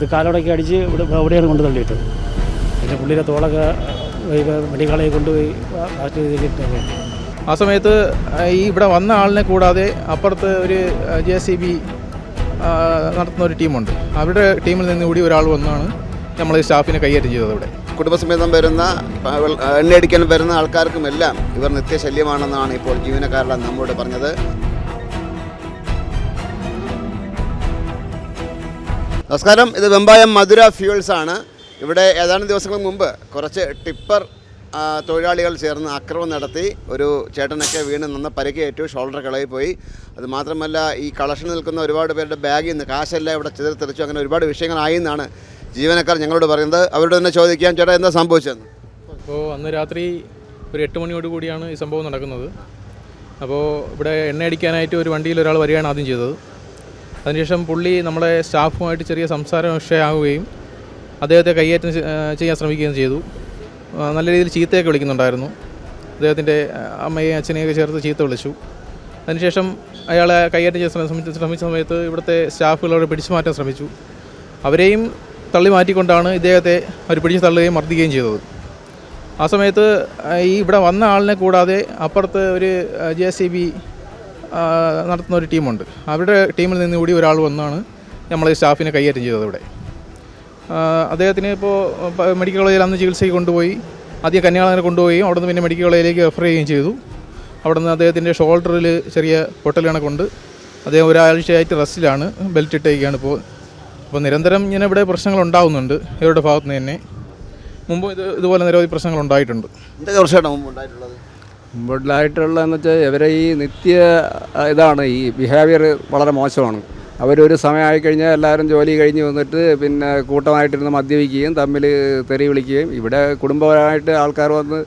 ഇത് കാലോടൊക്കെ അടിച്ച് ഇവിടെ എവിടെയാണ് കൊണ്ട് തള്ളിയിട്ടത് പിന്നെ പുള്ളിയുടെ തോളൊക്കെ മെഡിക്കളെ കൊണ്ടുപോയി ചെയ്തിട്ടൊക്കെ ആ സമയത്ത് ഈ ഇവിടെ വന്ന ആളിനെ കൂടാതെ അപ്പുറത്ത് ഒരു ജെ സി ബി നടത്തുന്ന ഒരു ടീമുണ്ട്. അവരുടെ ടീമിൽ നിന്ന് കൂടി ഒരാൾ വന്നാണ് നമ്മൾ സ്റ്റാഫിനെ കൈകാര്യം ചെയ്തത് അവിടെ. കുടുംബസമേതം വരുന്ന എണ്ണയടിക്കാൻ വരുന്ന ആൾക്കാർക്കുമെല്ലാം ഇവർ നിത്യശല്യമാണെന്നാണ് ഇപ്പോൾ ജീവനക്കാരെല്ലാം നമ്മോട് പറഞ്ഞത്. നമസ്കാരം. ഇത് വെമ്പായം മധുര ഫ്യൂൾസ് ആണ്. ഇവിടെ ഏതാനും ദിവസങ്ങൾക്ക് മുമ്പ് കുറച്ച് ടിപ്പർ തൊഴിലാളികൾ ചേർന്ന് ആക്രമണം നടത്തി. ഒരു ചേട്ടനൊക്കെ വീണ് നിന്ന് പരിക്കേറ്റു ഷോൾഡർ കളയിപ്പോയി പോയി അത് മാത്രമല്ല ഈ കളക്ഷൻ നിൽക്കുന്ന ഒരുപാട് പേരുടെ ബാഗിൽ നിന്ന് കാശെല്ലാം ഇവിടെ ചിതറിത്തെറിച്ചു അങ്ങനെ ഒരുപാട് വിഷയങ്ങളായി എന്നാണ് ജീവനക്കാർ ഞങ്ങളോട് പറയുന്നത്. അവരോട് തന്നെ ചോദിക്കാം ചേട്ടാ എന്താ സംഭവിച്ചതെന്ന്? അപ്പോൾ അന്ന് രാത്രി ഒരു എട്ട് മണിയോട് കൂടിയാണ് ഈ സംഭവം നടക്കുന്നത്. അപ്പോൾ ഇവിടെ എണ്ണ അടിക്കാനായിട്ട് ഒരു വണ്ടിയിൽ ഒരാൾ വരികയാണ് ആദ്യം ചെയ്തത്. അതിനുശേഷം പുള്ളി നമ്മുടെ സ്റ്റാഫുമായിട്ട് ചെറിയ സംസാരം വിഷയമാവുകയും അദ്ദേഹത്തെ കൈയേറ്റം ചെയ്യാൻ ശ്രമിക്കുകയും ചെയ്തു. നല്ല രീതിയിൽ ചീത്തയൊക്കെ വിളിക്കുന്നുണ്ടായിരുന്നു. അദ്ദേഹത്തിന്റെ അമ്മയെയും അച്ഛനെയൊക്കെ ചേർത്ത് ചീത്ത വിളിച്ചു. അതിനുശേഷം അയാളെ കൈയേറ്റം ചെയ്യാൻ ശ്രമിച്ച ശ്രമിച്ച സമയത്ത് ഇവിടുത്തെ സ്റ്റാഫുകളോട് പിടിച്ചു മാറ്റാൻ ശ്രമിച്ചു. അവരെയും തള്ളി മാറ്റിക്കൊണ്ടാണ് ഇദ്ദേഹത്തെ അവർ പിടിച്ച് തള്ളുകയും മർദ്ദിക്കുകയും ചെയ്തത്. ആ സമയത്ത് ഈ ഇവിടെ വന്ന ആളിനെ കൂടാതെ അപ്പുറത്ത് ഒരു ജെ സി ബി നടത്തുന്ന ഒരു ടീമുണ്ട്. അവരുടെ ടീമിൽ നിന്ന് കൂടി ഒരാൾ വന്നാണ് നമ്മൾ സ്റ്റാഫിനെ കൈകാര്യം ചെയ്തത് ഇവിടെ അദ്ദേഹത്തിന് ഇപ്പോൾ മെഡിക്കൽ കോളേജിൽ അന്ന് ചികിത്സയ്ക്ക് കൊണ്ടുപോയി ആദ്യം കന്യാകുമാരി കൊണ്ടുപോയി അവിടുന്ന് പിന്നെ മെഡിക്കൽ കോളേജിലേക്ക് റെഫർ ചെയ്യുകയും ചെയ്തു. അവിടുന്ന് അദ്ദേഹത്തിന്റെ ഷോൾഡറിൽ ചെറിയ പൊട്ടൽ കണക്കുണ്ട് അദ്ദേഹം ഒരാഴ്ചയായിട്ട് റെസ്റ്റിലാണ് ബെൽറ്റ് ഇട്ടേക്കാണ് ഇപ്പോൾ അപ്പോൾ നിരന്തരം ഇങ്ങനെ ഇവിടെ പ്രശ്നങ്ങൾ ഉണ്ടാകുന്നുണ്ട് ഇവരുടെ ഭാഗത്തുനിന്ന് തന്നെ. മുമ്പ് ഇത് ഇതുപോലെ നിരവധി പ്രശ്നങ്ങൾ ഉണ്ടായിട്ടുണ്ട്. എന്തൊക്കെ വർഷമാണ് മുമ്പ് ഉണ്ടായിട്ടുള്ളത്? മുമ്പിലായിട്ടുള്ളതെന്ന് വെച്ചാൽ ഇവരെ ഈ നിത്യ ഇതാണ് ഈ ബിഹേവിയർ വളരെ മോശമാണ്. അവരൊരു സമയമായി കഴിഞ്ഞാൽ എല്ലാവരും ജോലി കഴിഞ്ഞ് വന്നിട്ട് പിന്നെ കൂട്ടമായിട്ടിരുന്ന് മദ്യപിക്കുകയും തമ്മിൽ തെറി വിളിക്കുകയും ഇവിടെ കുടുംബപരമായിട്ട് ആൾക്കാർ വന്ന്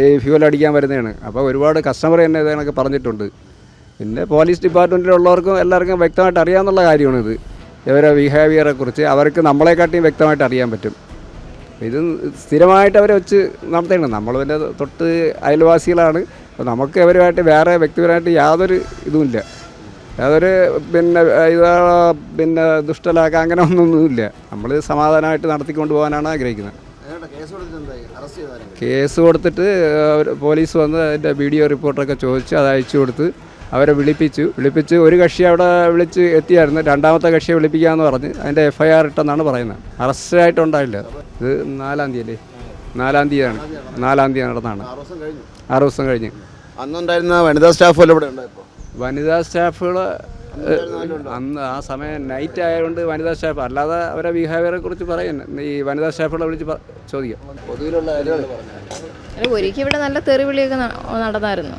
ഈ ഫ്യൂൽ അടിക്കാൻ വരുന്നതാണ്. അപ്പോൾ ഒരുപാട് കസ്റ്റമർ തന്നെ ഇതൊക്കെ പറഞ്ഞിട്ടുണ്ട്. പിന്നെ പോലീസ് ഡിപ്പാർട്ട്മെന്റിലുള്ളവർക്കും എല്ലാവർക്കും വ്യക്തമായിട്ട് അറിയാമെന്നുള്ള കാര്യമാണിത്. ഇവരെ ബിഹേവിയറെ കുറിച്ച് അവർക്ക് നമ്മളെക്കാട്ടിയും വ്യക്തമായിട്ട് അറിയാൻ പറ്റും. ഇത് സ്ഥിരമായിട്ട് അവരെ വെച്ച് നടത്തേണ്ടത്. നമ്മൾ പിന്നെ തൊട്ട് അയൽവാസികളാണ്. അപ്പോൾ നമുക്ക് അവരുമായിട്ട് വേറെ വ്യക്തിപരമായിട്ട് യാതൊരു ഇതുമില്ല യാതൊരു പിന്നെ ഇതാ പിന്നെ ദുഷ്ടലാക്ക അങ്ങനെ ഒന്നൊന്നുമില്ല നമ്മൾ സമാധാനമായിട്ട് നടത്തിക്കൊണ്ട് പോകാനാണ് ആഗ്രഹിക്കുന്നത്. കേസ് കൊടുത്തിട്ട് കേസ് അവർ പോലീസ് വന്ന് അതിന്റെ വീഡിയോ റിപ്പോർട്ടൊക്കെ ചോദിച്ച് അത് അയച്ചു കൊടുത്ത് അവരെ വിളിപ്പിച്ചു. വിളിപ്പിച്ച് ഒരു കക്ഷി അവിടെ വിളിച്ച് എത്തിയായിരുന്നു. രണ്ടാമത്തെ കക്ഷിയെ വിളിപ്പിക്കാമെന്ന് പറഞ്ഞ് അതിന്റെ എഫ് ഐ ആർ ഇട്ടെന്നാണ് പറയുന്നത്. അറസ്റ്റായിട്ടുണ്ടായില്ല. ഇത് നാലാം തീയതി. അല്ലേ നാലാം തീയതിയാണ്. നാലാം തീയതി നടന്നാണ്. ആറ് ദിവസം കഴിഞ്ഞു. ആറ് ദിവസം കഴിഞ്ഞ്. അന്നുണ്ടായിരുന്ന വനിതാ സ്റ്റാഫ് ഇവിടെ വനിതാ സ്റ്റാഫുകൾ അന്ന് ആ സമയം നൈറ്റ് ആയതുകൊണ്ട് വനിതാ സ്റ്റാഫ് അല്ലാതെ അവരെ ബിഹേവിയറെ കുറിച്ച് പറയുന്നത് ഈ വനിതാ സ്റ്റാഫുകളെ വിളിച്ച് ചോദിക്കാം. ഒരിക്കലും ഒരിക്കൽ ഇവിടെ നല്ല തെറിവിളിയൊക്കെ വിളിയൊക്കെ നടന്നായിരുന്നു.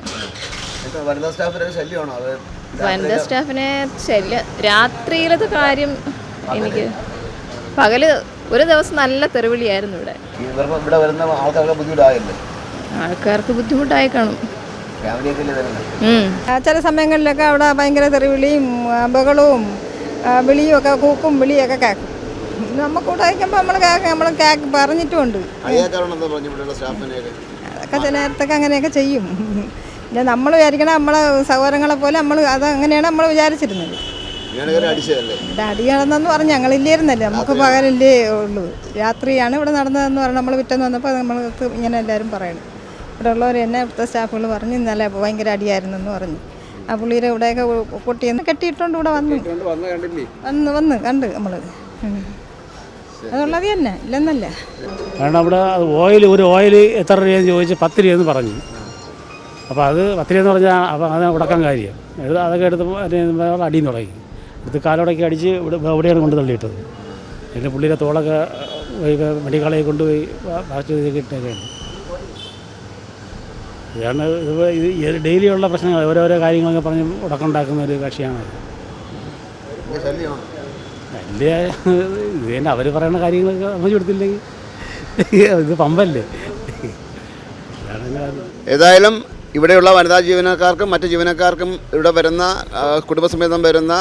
വനിതാ സ്റ്റാഫിനെ ശല്യ രാത്രിയിലത്തെ കാര്യം എനിക്ക് പകൽ ഒരു ദിവസം നല്ല തെറിവിളിയായിരുന്നു ഇവിടെ. ഇവിടെ വരുന്ന ആൾക്കാർക്ക് ബുദ്ധിമുട്ടായില്ലേ? ആൾക്കാർക്ക് ബുദ്ധിമുട്ടായി കാണും. ചില സമയങ്ങളിലൊക്കെ അവിടെ ഭയങ്കര തെറിവിളിയും ബഹളവും വിളിയും ഒക്കെ കൂക്കും വിളിയൊക്കെ കേൾക്കും. നമുക്ക് അയക്കുമ്പോൾ നമ്മൾ കേൾക്കും നമ്മൾ കേക്ക് പറഞ്ഞിട്ടുമുണ്ട്. അതൊക്കെ ചില നേരത്തൊക്കെ അങ്ങനെയൊക്കെ ചെയ്യും. പിന്നെ നമ്മൾ വിചാരിക്കണം നമ്മളെ സഹോദരങ്ങളെ പോലെ നമ്മൾ അത് അങ്ങനെയാണ് നമ്മൾ വിചാരിച്ചിരുന്നത്. ഇങ്ങനെ അടിച്ചതല്ലേ? ഇവിടെ അടി നടന്നെന്ന് പറഞ്ഞ് ഞങ്ങളില്ലായിരുന്നല്ലേ? നമുക്ക് പകലല്ലേ ഉള്ളൂ. രാത്രിയാണ് ഇവിടെ നടന്നതെന്ന് പറഞ്ഞാൽ നമ്മൾ പിറ്റേന്ന് വന്നപ്പോൾ നമ്മൾക്ക് ഇങ്ങനെ എല്ലാവരും പറയണം. ഇവിടെ ഉള്ളവർ എന്നെ ഇവിടുത്തെ സ്റ്റാഫുകൾ പറഞ്ഞു ഇന്നലെ ഭയങ്കര അടിയായിരുന്നു എന്ന് പറഞ്ഞു. ആ പുള്ളിയുടെ ഇവിടെയൊക്കെ പൊട്ടിയെന്ന് കെട്ടിയിട്ടുണ്ട് ഇവിടെ വന്നു. വന്ന് കണ്ടില്ലേ? വന്ന് വന്ന് കണ്ട് നമ്മൾ അതുള്ളത് തന്നെ ഇല്ലെന്നല്ല. കാരണം അവിടെ ഓയിൽ ഒരു ഓയിൽ എത്ര രൂപയെന്ന് ചോദിച്ച് പത്ത് രൂപയെന്ന് പറഞ്ഞു. അപ്പോൾ അത് പത്ത് രൂപയെന്ന് പറഞ്ഞാൽ അപ്പം അത് ഉടക്കം കാര്യം. അതൊക്കെ എടുത്ത് അടിയെന്ന് അടിയും തുടങ്ങി. എടുത്ത് കാലോടൊക്കെ അടിച്ച് ഇവിടെ എവിടെയാണ് കൊണ്ട് തള്ളിയിട്ടത്. പിന്നെ പുള്ളിയുടെ തോളൊക്കെ മെഡിക്കളയിൽ കൊണ്ടുപോയി ഫാസ്റ്റ് ചെയ്തിട്ടൊക്കെയാണ് ഇതാണ് ഇത് ഇത് ഡെയിലിയുള്ള പ്രശ്നങ്ങൾ ഓരോരോ കാര്യങ്ങളൊക്കെ പറഞ്ഞ് ഉടക്കുണ്ടാക്കുന്ന ഒരു കക്ഷിയാണ് വലിയ ഇത് തന്നെ അവർ പറയുന്ന കാര്യങ്ങളൊക്കെ നമ്മൾ കൊടുത്തില്ലെങ്കിൽ ഇത് പമ്പല്ലേ. ഏതായാലും ഇവിടെയുള്ള വനിതാ ജീവനക്കാർക്കും മറ്റ് ജീവനക്കാർക്കും ഇവിടെ വരുന്ന കുടുംബസമേതം വരുന്ന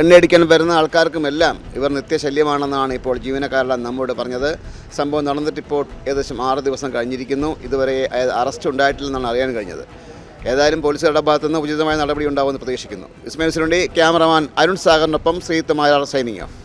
എണ്ണയടിക്കാൻ വരുന്ന ആൾക്കാർക്കുമെല്ലാം ഇവർ നിത്യശല്യമാണെന്നാണ് ഇപ്പോൾ ജീവനക്കാരെല്ലാം നമ്മോട് പറഞ്ഞത്. സംഭവം നടന്നിട്ട് ഇപ്പോൾ ഏകദേശം ആറ് ദിവസം കഴിഞ്ഞിരിക്കുന്നു. ഇതുവരെ അറസ്റ്റ് ഉണ്ടായിട്ടില്ലെന്നാണ് അറിയാൻ കഴിഞ്ഞത്. ഏതായാലും പോലീസുകാരുടെ ഭാഗത്തുനിന്ന് ഉചിതമായ നടപടി ഉണ്ടാവുമെന്ന് പ്രതീക്ഷിക്കുന്നു. ഇസ്മയിൽ ക്യാമറമാൻ അരുൺ സാഗറിനൊപ്പം ശ്രീത്ത് മായാർ സൈനിങ് ഓഫ്